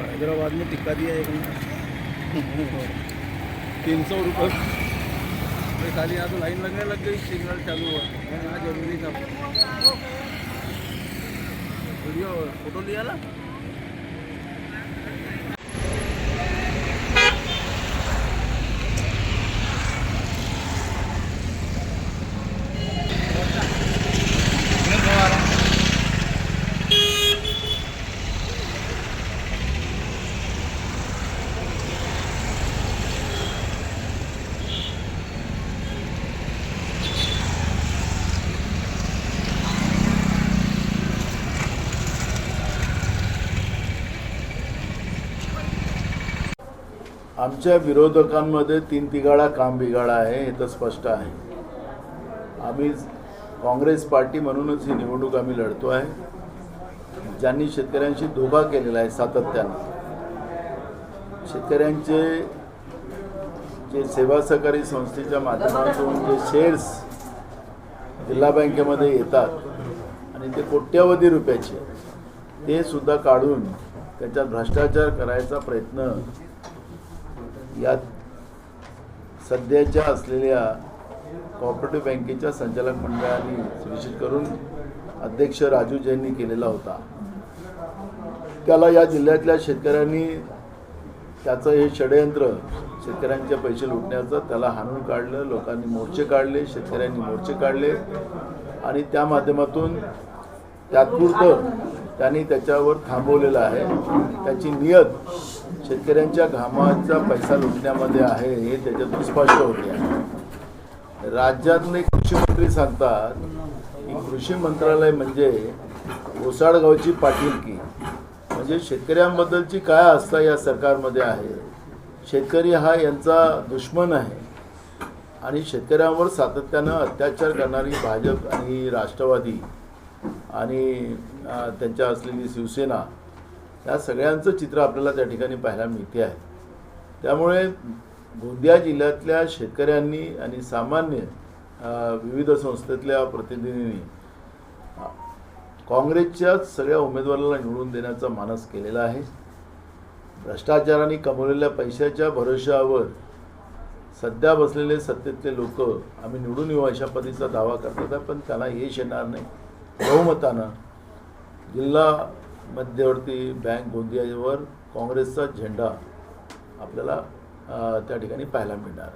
हैदराबाद में टिक्का दिया एक तीन सौ रुपये मैं खाली यहाँ तो लाइन लगने लग गई सिग्नल चालू हुआ। यहाँ जरूरी था। वीडियो फोटो लिया ना? आमच्या विरोधकांमध्ये तीन तिघाडा काम बिघाडा आहे हे तर स्पष्ट आहे. आम्ही काँग्रेस पार्टी म्हणूनच ही निवडणूक आम्ही लढतो आहे. ज्यांनी शेतकऱ्यांशी धोका केलेला आहे सातत्यानं. शेतकऱ्यांचे जे सेवा सहकारी संस्थेच्या माध्यमातून जे शेअर्स जिल्हा बँकेमध्ये येतात आणि ते कोट्यवधी रुपयाचे ते सुद्धा काढून त्याच्यात भ्रष्टाचार करायचा प्रयत्न यात सध्याच्या असलेल्या कॉपरेटिव्ह बँकेच्या संचालक मंडळाने सुनिश्चित करून अध्यक्ष राजू जैननी केलेला होता. त्याला या जिल्ह्यातल्या शेतकऱ्यांनी त्याचं हे षडयंत्र शेतकऱ्यांचे पैसे लुटण्याचं त्याला हाणून काढलं लोकांनी मोर्चे काढले शेतकऱ्यांनी मोर्चे काढले आणि त्या माध्यमातून तात्पुरतं त्यांनी त्याच्यावर थांबवलेलं आहे. त्याची नियत शेतकऱ्यांच्या घामाचा पैसा लुटण्यामध्ये आहे हे त्याच्यातून स्पष्ट होते. आहे राज्यातले कृषी मंत्री सांगतात की कृषी मंत्रालय म्हणजे ओसाडगावची पाटीलकी. म्हणजे शेतकऱ्यांबद्दलची काय आस्था या सरकारमध्ये आहे? शेतकरी हा यांचा दुश्मन आहे. आणि शेतकऱ्यांवर सातत्यानं अत्याचार करणारी भाजप आणि राष्ट्रवादी आणि त्यांच्या असलेली शिवसेना या सगळ्यांचं चित्र आपल्याला त्या ठिकाणी पाहायला मिळते आहे. त्यामुळे गोंदिया जिल्ह्यातल्या शेतकऱ्यांनी आणि सामान्य विविध संस्थेतल्या प्रतिनिधींनी काँग्रेसच्याच काँग्रेसच्या सगळ्या उमेदवाराला निवडून देण्याचा मानस केलेला आहे. भ्रष्टाचाराने कमवलेल्या पैशाच्या भरोशावर सध्या बसलेले सत्तेतले लोक आम्ही निवडून येऊ अशा पद्धतीचा दावा करतात पण त्यांना यश येणार नाही. बहुमतानं जिल्हा मध्यवर्ती बँक गोंदियावर काँग्रेसचा झेंडा आपल्याला त्या ठिकाणी पाहायला मिळणार. आहे